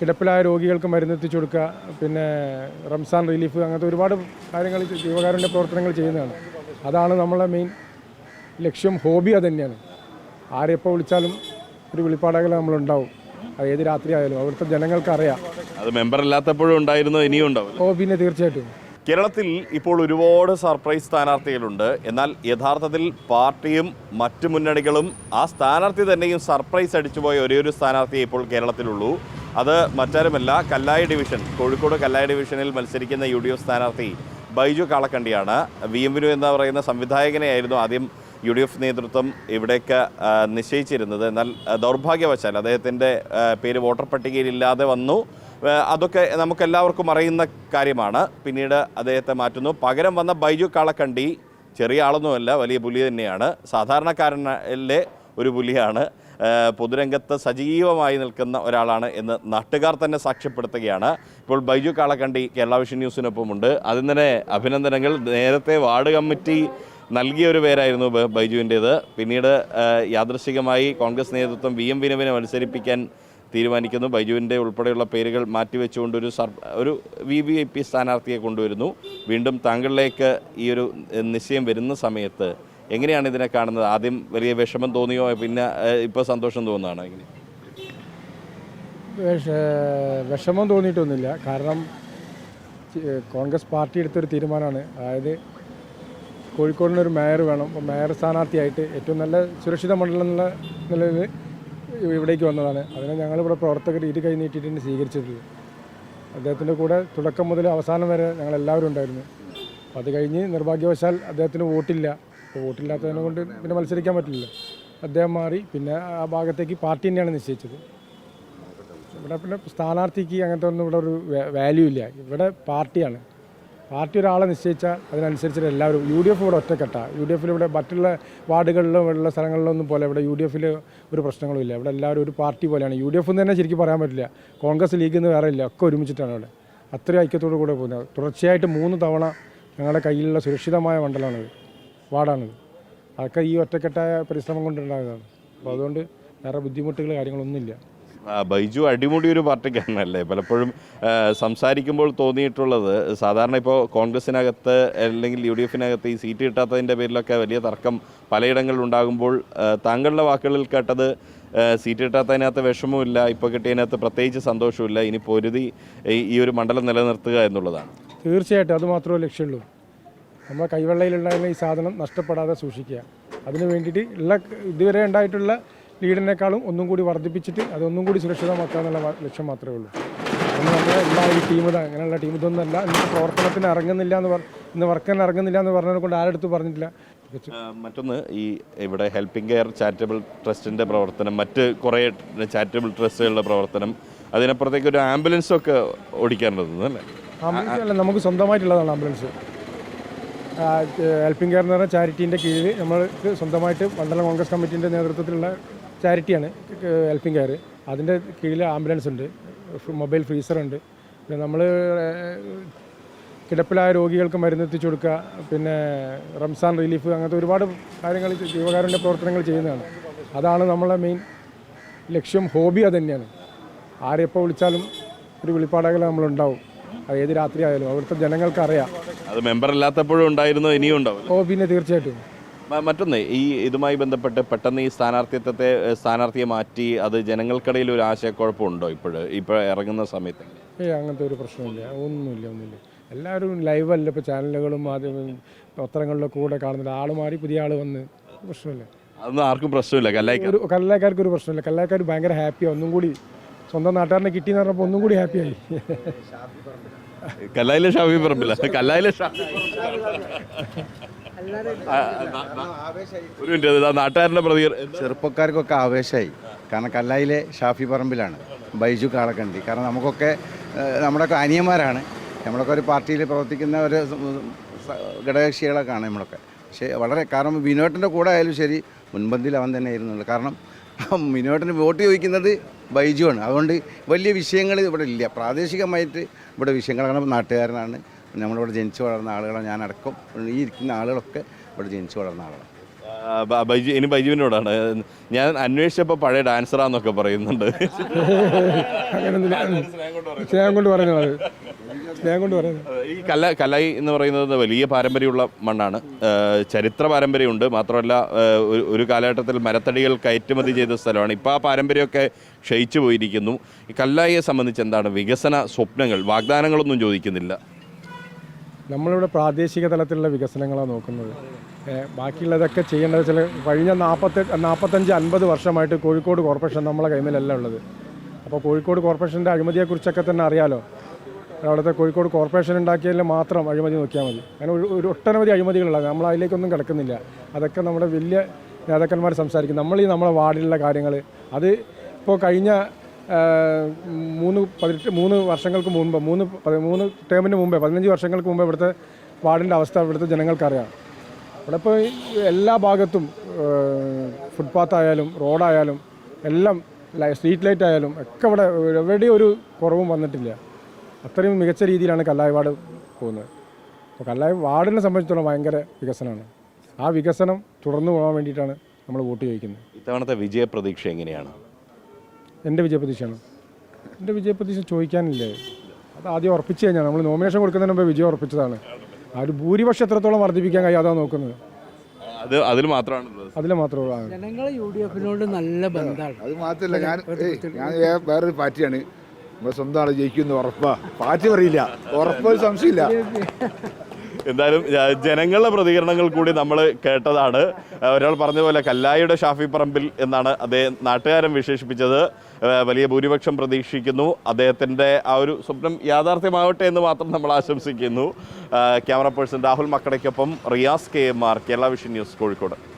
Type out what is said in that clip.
കിടപ്പിലായ രോഗികൾക്ക് മരുന്നെത്തിച്ചു കൊടുക്കുക പിന്നെ റംസാൻ റിലീഫ് അങ്ങനത്തെ ഒരുപാട് കാര്യങ്ങൾ ജീവകാരുണ്യ പ്രവർത്തനങ്ങൾ ചെയ്യുന്നതാണ്. അതാണ് നമ്മളെ മെയിൻ ലക്ഷ്യം ഹോബി അത് തന്നെയാണ്. ആരെപ്പോൾ വിളിച്ചാലും ഒരു വിളിപ്പാടകൾ നമ്മളുണ്ടാവും. അത് ഏത് രാത്രി ആയാലും അവിടുത്തെ ജനങ്ങൾക്ക് അറിയാം. അത് മെമ്പർ ഇല്ലാത്തപ്പോഴും ഉണ്ടായിരുന്നു ഇനിയും ഉണ്ടാവും ഓ പിന്നെ തീർച്ചയായിട്ടും. കേരളത്തിൽ ഇപ്പോൾ ഒരുപാട് സർപ്രൈസ് സ്ഥാനാർത്ഥികളുണ്ട്. എന്നാൽ യഥാർത്ഥത്തിൽ പാർട്ടിയും മറ്റു മുന്നണികളും ആ സ്ഥാനാർത്ഥി തന്നെയും സർപ്രൈസ് അടിച്ചുപോയ ഒരേ ഒരു സ്ഥാനാർത്ഥിയെ ഇപ്പോൾ കേരളത്തിലുള്ളൂ. അത് മറ്റാരുമല്ല കല്ലായി ഡിവിഷൻ കോഴിക്കോട് കല്ലായി ഡിവിഷനിൽ മത്സരിക്കുന്ന യു ഡി എഫ് സ്ഥാനാർത്ഥി ബൈജു കാളക്കണ്ടിയാണ്. വി എം വിനു എന്ന് പറയുന്ന സംവിധായകനെയായിരുന്നു ആദ്യം യു ഡി എഫ് നേതൃത്വം ഇവിടേക്ക് നിശ്ചയിച്ചിരുന്നത്. എന്നാൽ ദൗർഭാഗ്യവശാൽ അദ്ദേഹത്തിന്റെ പേര് വോട്ടർ പട്ടികയിൽ ഇല്ലാതെ വന്നു അതൊക്കെ നമുക്കെല്ലാവർക്കും അറിയുന്ന കാര്യമാണ്. പിന്നീട് അദ്ദേഹത്തെ മാറ്റുന്നു. പകരം വന്ന ബൈജു കാളക്കണ്ടി ചെറിയ ആളൊന്നുമല്ല വലിയ പുലി തന്നെയാണ്. സാധാരണക്കാരനിലെ ഒരു പുലിയാണ്. പൊതുരംഗത്ത് സജീവമായി നിൽക്കുന്ന ഒരാളാണ് എന്ന് നാട്ടുകാർ തന്നെ സാക്ഷ്യപ്പെടുത്തുകയാണ്. ഇപ്പോൾ ബൈജു കാളക്കണ്ടി കേരള വിഷൻ ന്യൂസിനൊപ്പമുണ്ട്. അതിന് തന്നെ അഭിനന്ദനങ്ങൾ. നേരത്തെ വാർഡ് കമ്മിറ്റി നൽകിയ ഒരു പേരായിരുന്നു ബൈജുവിന്റേത്. പിന്നീട് യാദൃശികമായി കോൺഗ്രസ് നേതൃത്വം വി എം വിനവിനെ മത്സരിപ്പിക്കാൻ തീരുമാനിക്കുന്നു. ബൈജുവിന്റെ ഉൾപ്പെടെയുള്ള പേരുകൾ മാറ്റിവെച്ചുകൊണ്ട് ഒരു സർ ഒരു വി വി ഐ പി സ്ഥാനാർത്ഥിയെ കൊണ്ടുവരുന്നു. വീണ്ടും താങ്കളിലേക്ക് ഈ ഒരു നിശ്ചയം വരുന്ന സമയത്ത് എങ്ങനെയാണ് ഇതിനെ കാണുന്നത്? ആദ്യം വലിയ വിഷമം തോന്നിയോ? പിന്നെ ഇപ്പോൾ സന്തോഷം തോന്നുകയാണ് എങ്ങനെ വിഷ- വിഷമം തോന്നിയിട്ടൊന്നുമില്ല. കാരണം കോൺഗ്രസ് പാർട്ടി എടുത്തൊരു തീരുമാനമാണ്. അതായത് കോഴിക്കോടിനൊരു മേയർ വേണം. അപ്പോൾ മേയർ സ്ഥാനാർത്ഥിയായിട്ട് ഏറ്റവും നല്ല സുരക്ഷിത മണ്ഡലം എന്നുള്ള നിലയിൽ ഇവിടേക്ക് വന്നതാണ്. അതിനെ ഞങ്ങളിവിടെ പ്രവർത്തകർ ഇരു കൈ നീട്ടിയിട്ടാണ് സ്വീകരിച്ചിട്ടുള്ളത്. അദ്ദേഹത്തിന്റെ കൂടെ തുടക്കം മുതൽ അവസാനം വരെ ഞങ്ങളെല്ലാവരും ഉണ്ടായിരുന്നു. അത് കഴിഞ്ഞ് നിർഭാഗ്യവശാൽ അദ്ദേഹത്തിന് വോട്ടില്ല. അപ്പോൾ വോട്ടില്ലാത്തതിനെ കൊണ്ട് പിന്നെ മത്സരിക്കാൻ പറ്റില്ല അദ്ദേഹം മാറി. പിന്നെ ആ ഭാഗത്തേക്ക് പാർട്ടി തന്നെയാണ് നിശ്ചയിച്ചത്. ഇവിടെ പിന്നെ സ്ഥാനാർത്ഥിക്ക് അങ്ങനത്തെ ഒന്നും ഇവിടെ ഒരു വാല്യൂ ഇല്ല. ഇവിടെ പാർട്ടിയാണ്. പാർട്ടി ഒരാളെ നിശ്ചയിച്ചാൽ അതിനനുസരിച്ചിട്ട് എല്ലാവരും യു ഡി എഫ് ഇവിടെ ഒറ്റക്കെട്ടാണ് യു ഡി എഫിൽ ഇവിടെ മറ്റുള്ള വാർഡുകളിലും ഉള്ള സ്ഥലങ്ങളിലൊന്നും പോലെ ഇവിടെ യു ഡി എഫിൽ ഒരു പ്രശ്നങ്ങളും ഇല്ല. ഇവിടെ എല്ലാവരും ഒരു പാർട്ടി പോലെയാണ്. യു ഡി എഫ് എന്ന് തന്നെ ശരിക്കും പറയാൻ പറ്റില്ല. കോൺഗ്രസ് ലീഗ് എന്ന് വേറെ ഇല്ല. ഒക്കെ ഒരുമിച്ചിട്ടാണ് ഇവിടെ. അത്രയും ഐക്യത്തോടു കൂടെ പോകുന്നത്. തുടർച്ചയായിട്ട് മൂന്ന് തവണ ഞങ്ങളുടെ കയ്യിലുള്ള സുരക്ഷിതമായ മണ്ഡലമാണിത്. വാർഡാണിത് അതൊക്കെ ഈ ഒറ്റക്കെട്ടായ പരിശ്രമം കൊണ്ടുണ്ടാകുന്നതാണ് അപ്പോൾ അതുകൊണ്ട് വേറെ ബുദ്ധിമുട്ടുകൾ കാര്യങ്ങളൊന്നുമില്ല. ബൈജു അടിമുടി ഒരു പാർട്ടിക്കാരനല്ലേ? പലപ്പോഴും സംസാരിക്കുമ്പോൾ തോന്നിയിട്ടുള്ളത് സാധാരണ ഇപ്പോൾ കോൺഗ്രസിനകത്ത് അല്ലെങ്കിൽ യു ഡി എഫിനകത്ത് ഈ സീറ്റ് കിട്ടാത്തതിന്റെ പേരിലൊക്കെ വലിയ തർക്കം പലയിടങ്ങളിൽ ഉണ്ടാകുമ്പോൾ താങ്കളുടെ വാക്കുകളിൽ കേട്ടത് സീറ്റ് കിട്ടാത്തതിനകത്ത് വിഷമവുമില്ല ഇപ്പോൾ കിട്ടിയതിനകത്ത് പ്രത്യേകിച്ച് സന്തോഷമില്ല ഇനി പൊരുതി ഈ- ഈ ഒരു മണ്ഡലം നിലനിർത്തുക എന്നുള്ളതാണ്. തീർച്ചയായിട്ടും. അത് മാത്രമേ ലക്ഷ്യമുള്ളൂ. നമ്മുടെ കൈവെള്ളയിലുണ്ടായിരുന്ന ഈ സാധനം നഷ്ടപ്പെടാതെ സൂക്ഷിക്കുക. അതിന് വേണ്ടിയിട്ട് ഉള്ള ഇതുവരെ ഉണ്ടായിട്ടുള്ള ലീഡിനേക്കാളും ഒന്നും കൂടി വർദ്ധിപ്പിച്ചിട്ട് അതൊന്നും കൂടി സുരക്ഷിതമാക്കുക എന്നുള്ള ലക്ഷ്യം മാത്രമേ ഉള്ളൂ. അന്ന് നമ്മുടെ എല്ലാ ഈ ടീം ഇതാ അങ്ങനെയുള്ള ടീം ഇതൊന്നല്ല ഇന്ന് പ്രവർത്തനത്തിന് ഇറങ്ങുന്നില്ല എന്ന് പറഞ്ഞു ഇന്ന് വർക്കിന് ഇറങ്ങുന്നില്ല എന്ന് പറഞ്ഞതിനെ കൊണ്ട് ആരെടുത്ത് പറഞ്ഞിട്ടില്ല. മറ്റൊന്ന് ഈ ഇവിടെ ഹെൽപ്പിംഗ് കെയർ ചാരിറ്റബിൾ ട്രസ്റ്റിന്റെ പ്രവർത്തനം മറ്റ് കുറേ ചാരിറ്റബിൾ ട്രസ്റ്റുകളുടെ പ്രവർത്തനം അതിനപ്പുറത്തേക്ക് ഒരു ആംബുലൻസ് ഒക്കെ ഓടിക്കാറുണ്ട് അല്ലേ? ആംബുലൻസ് അല്ല നമുക്ക് സ്വന്തമായിട്ടുള്ളതാണ് ആംബുലൻസ്. ഹെൽപ്പിംഗ് കെയർ എന്ന് പറഞ്ഞ ചാരിറ്റീന്റെ കീഴിൽ നമ്മൾക്ക് സ്വന്തമായിട്ട് മണ്ഡലം കോൺഗ്രസ് കമ്മിറ്റീന്റെ നേതൃത്വത്തിലുള്ള ചാരിറ്റിയാണ് ഹെൽപ്പിംഗ് കെയർ അതിന്റെ കീഴിൽ ആംബുലൻസ് ഉണ്ട് മൊബൈൽ ഫ്രീസറുണ്ട് പിന്നെ നമ്മൾ കിടപ്പിലായ രോഗികൾക്ക് മരുന്നെത്തിച്ചു കൊടുക്കുക പിന്നെ റംസാൻ റിലീഫ് അങ്ങനത്തെ ഒരുപാട് കാര്യങ്ങൾ ജീവകാരുണ്യ പ്രവർത്തനങ്ങൾ ചെയ്യുന്നതാണ്. അതാണ് നമ്മളെ മെയിൻ ലക്ഷ്യം ഹോബി അതുതന്നെയാണ് ആരെപ്പോൾ വിളിച്ചാലും ഒരു വിളിപ്പാടകൾ നമ്മളുണ്ടാവും. അത് ഏത് രാത്രി ആയാലും അവിടുത്തെ ജനങ്ങൾക്ക് അറിയാം അത് മെമ്പർ ഇല്ലാത്തപ്പോഴും ഉണ്ടായിരുന്നു? ഇനിയും ഉണ്ടാവും ഓ പിന്നെ തീർച്ചയായിട്ടും മറ്റൊന്ന് ഈ ഇതുമായി ബന്ധപ്പെട്ട് പെട്ടെന്ന് ഈ സ്ഥാനാർത്ഥിത്വത്തെ സ്ഥാനാർത്ഥിയെ മാറ്റി അത് ജനങ്ങൾക്കിടയിൽ ഒരു ആശയക്കുഴപ്പമുണ്ടോ ഇപ്പോഴ്? ഇപ്പോൾ ഇറങ്ങുന്ന സമയത്ത് ഏയ് അങ്ങനത്തെ ഒരു പ്രശ്നമില്ല. ഒന്നുമില്ല ഒന്നുമില്ല. എല്ലാവരും ലൈവല്ല ഇപ്പോൾ ചാനലുകളും മാധ്യമങ്ങളും പത്രങ്ങളിലൊക്കെ കൂടെ കാണുന്നില്ല ആൾ മാറി പുതിയ ആൾ വന്ന്. പ്രശ്നമില്ല. അതൊന്നും ആർക്കും പ്രശ്നമില്ല. കല്ലായിക്കാർ ഒരു കല്ലാക്കാർക്ക് ഒരു പ്രശ്നമില്ല. കല്ലാക്കാർ ഭയങ്കര ഹാപ്പിയാണ് ഒന്നും കൂടി സ്വന്തം നാട്ടുകാരനെ കിട്ടിയെന്ന് പറഞ്ഞപ്പോൾ ഒന്നും കൂടി ഹാപ്പിയായി കല്ലായിലെ ഷാഫി പറമ്പില്ല കല്ലായിലെ ഷാഫി ഒരു മിനിറ്റ് നാട്ടുകാരന്റെ പ്രതികരണം ചെറുപ്പക്കാർക്കൊക്കെ ആവേശമായി കാരണം കല്ലായിലെ ഷാഫി പറമ്പിലാണ്. ബൈജു കാളക്കണ്ടി. കാരണം നമുക്കൊക്കെ നമ്മുടെയൊക്കെ അനിയന്മാരാണ്. നമ്മളൊക്കെ ഒരു പാർട്ടിയിൽ പ്രവർത്തിക്കുന്ന ഒരു ഘടകകക്ഷികളൊക്കെയാണ് നമ്മളൊക്കെ. പക്ഷേ വളരെ കാരണം വിനോട്ടിന്റെ കൂടെ ആയാലും ശരി മുൻപന്തിയിൽ അവൻ തന്നെ ആയിരുന്നുള്ളൂ കാരണം വിനോട്ടിന് വോട്ട് ചോദിക്കുന്നത് ബൈജുവാണ്. അതുകൊണ്ട് വലിയ വിഷയങ്ങൾ ഇവിടെ ഇല്ല. പ്രാദേശികമായിട്ട് ഇവിടെ വിഷയങ്ങളാണ് നാട്ടുകാരനാണ്. നമ്മളിവിടെ ജനിച്ചു വളർന്ന ആളുകളാണ്. ഞാനടക്കം ഈ ഇരിക്കുന്ന ആളുകളൊക്കെ ഇവിടെ ജനിച്ചു വളർന്ന ആളുകളാണ് ആ, ആ, ബ- ബൈജു ഇനി ബൈജുവിനോടാണ്. ഞാൻ അന്വേഷിച്ചപ്പോൾ പഴയ ഡാൻസറാന്നൊക്കെ പറയുന്നുണ്ട്. സ്നേഹം കൊണ്ട് പറയുന്നത്. സ്നേഹം കൊണ്ട് പറയുന്നത്. ഈ കല കലായി എന്ന് പറയുന്നത് വലിയ പാരമ്പര്യമുള്ള മണ്ണാണ്. ചരിത്ര പാരമ്പര്യമുണ്ട്. മാത്രമല്ല ഒരു- ഒരു കാലഘട്ടത്തിൽ മരത്തടികൾ കയറ്റുമതി ചെയ്ത സ്ഥലമാണ്. ഇപ്പോൾ ആ പാരമ്പര്യമൊക്കെ ക്ഷയിച്ചു പോയിരിക്കുന്നു. ഈ കല്ലായിയെ സംബന്ധിച്ച് എന്താണ് വികസന സ്വപ്നങ്ങൾ? വാഗ്ദാനങ്ങളൊന്നും ചോദിക്കുന്നില്ല. നമ്മളിവിടെ പ്രാദേശിക തലത്തിലുള്ള വികസനങ്ങളാണ് നോക്കുന്നത്. ബാക്കിയുള്ളതൊക്കെ ചെയ്യേണ്ടത് ചില കഴിഞ്ഞ നാൽപ്പത്തി നാൽപ്പത്തഞ്ച് അൻപത് വർഷമായിട്ട് കോഴിക്കോട് കോർപ്പറേഷൻ നമ്മളെ കൈമിലല്ല ഉള്ളത്. അപ്പോൾ കോഴിക്കോട് കോർപ്പറേഷന്റെ അഴിമതിയെക്കുറിച്ചൊക്കെ തന്നെ അറിയാലോ? അവിടുത്തെ കോഴിക്കോട് കോർപ്പറേഷൻ ഉണ്ടാക്കിയതിൽ മാത്രം അഴിമതി നോക്കിയാൽ മതി. അങ്ങനെ ഒരു ഒട്ടനവധി അഴിമതികളുള്ളത് നമ്മൾ അതിലേക്കൊന്നും കിടക്കുന്നില്ല. അതൊക്കെ നമ്മുടെ വലിയ നേതാക്കന്മാർ സംസാരിക്കും. നമ്മൾ ഈ നമ്മളെ വാർഡിലുള്ള കാര്യങ്ങൾ അത് ഇപ്പോൾ കഴിഞ്ഞ മൂന്ന് പതിനെട്ട് മൂന്ന് വർഷങ്ങൾക്ക് മുമ്പ് മൂന്ന് മൂന്ന് ടേമിന് മുമ്പേ പതിനഞ്ച് വർഷങ്ങൾക്ക് മുമ്പേ ഇവിടുത്തെ വാർഡിന്റെ അവസ്ഥ ഇവിടുത്തെ ജനങ്ങൾക്കറിയാം. ഇവിടെ ഇപ്പോൾ എല്ലാ ഭാഗത്തും ഫുട്പാത്ത് ആയാലും റോഡായാലും എല്ലാം സ്ട്രീറ്റ് ലൈറ്റ് ആയാലും ഒക്കെ ഇവിടെ എവിടെയും ഒരു കുറവും വന്നിട്ടില്ല. അത്രയും മികച്ച രീതിയിലാണ് കല്ലായി വാർഡ് പോകുന്നത്. അപ്പോൾ കല്ലായി വാർഡിനെ സംബന്ധിച്ചിടത്തോളം ഭയങ്കര വികസനമാണ്. ആ വികസനം തുടർന്നു പോകാൻ വേണ്ടിയിട്ടാണ് നമ്മൾ വോട്ട് ചോദിക്കുന്നത്. ഇത്തവണത്തെ വിജയപ്രതീക്ഷ എങ്ങനെയാണ്? എന്റെ വിജയപ്രതീക്ഷയാണ്. എന്റെ വിജയപ്രതീക്ഷ ചോദിക്കാനില്ലേ? അത് ആദ്യം ഉറപ്പിച്ച് കഴിഞ്ഞാൽ നമ്മൾ നോമിനേഷൻ കൊടുക്കുന്നതിന് മുമ്പ് വിജയം ഉറപ്പിച്ചതാണ്. ആ ഒരു ഭൂരിപക്ഷം എത്രത്തോളം വർദ്ധിപ്പിക്കാൻ കഴിയാതെ നോക്കുന്നത്? അത് അതിൽ മാത്രമാണ് അതിൽ മാത്രമാണ് ഉള്ളൂ. ജനങ്ങൾ യു ഡി എഫിനോട് നല്ല ബന്ധമാണ്. അത് മാത്രമല്ല ഞാൻ ഞാൻ വേറൊരു പാർട്ടിയാണ്. നമ്മുടെ സ്വന്തം ആൾ ഉറപ്പാ. പാർട്ടി പറയില്ല. ഉറപ്പൊരു സംശയമില്ല. എന്തായാലും ജനങ്ങളുടെ പ്രതികരണങ്ങൾ കൂടി നമ്മൾ കേട്ടതാണ്. ഒരാൾ പറഞ്ഞ പോലെ കല്ലായിയുടെ ഷാഫി പറമ്പിൽ എന്നാണ് അദ്ദേഹം നാട്ടുകാരൻ വിശേഷിപ്പിച്ചത്. വലിയ ഭൂരിപക്ഷം പ്രതീക്ഷിക്കുന്നു. അദ്ദേഹത്തിന്റെ ആ ഒരു സ്വപ്നം യാഥാർത്ഥ്യമാവട്ടെ എന്ന് മാത്രം നമ്മൾ ആശംസിക്കുന്നു. Camera person Rahul മക്കടയ്ക്കൊപ്പം Riyas K M R Kerala vision news Kozhikode.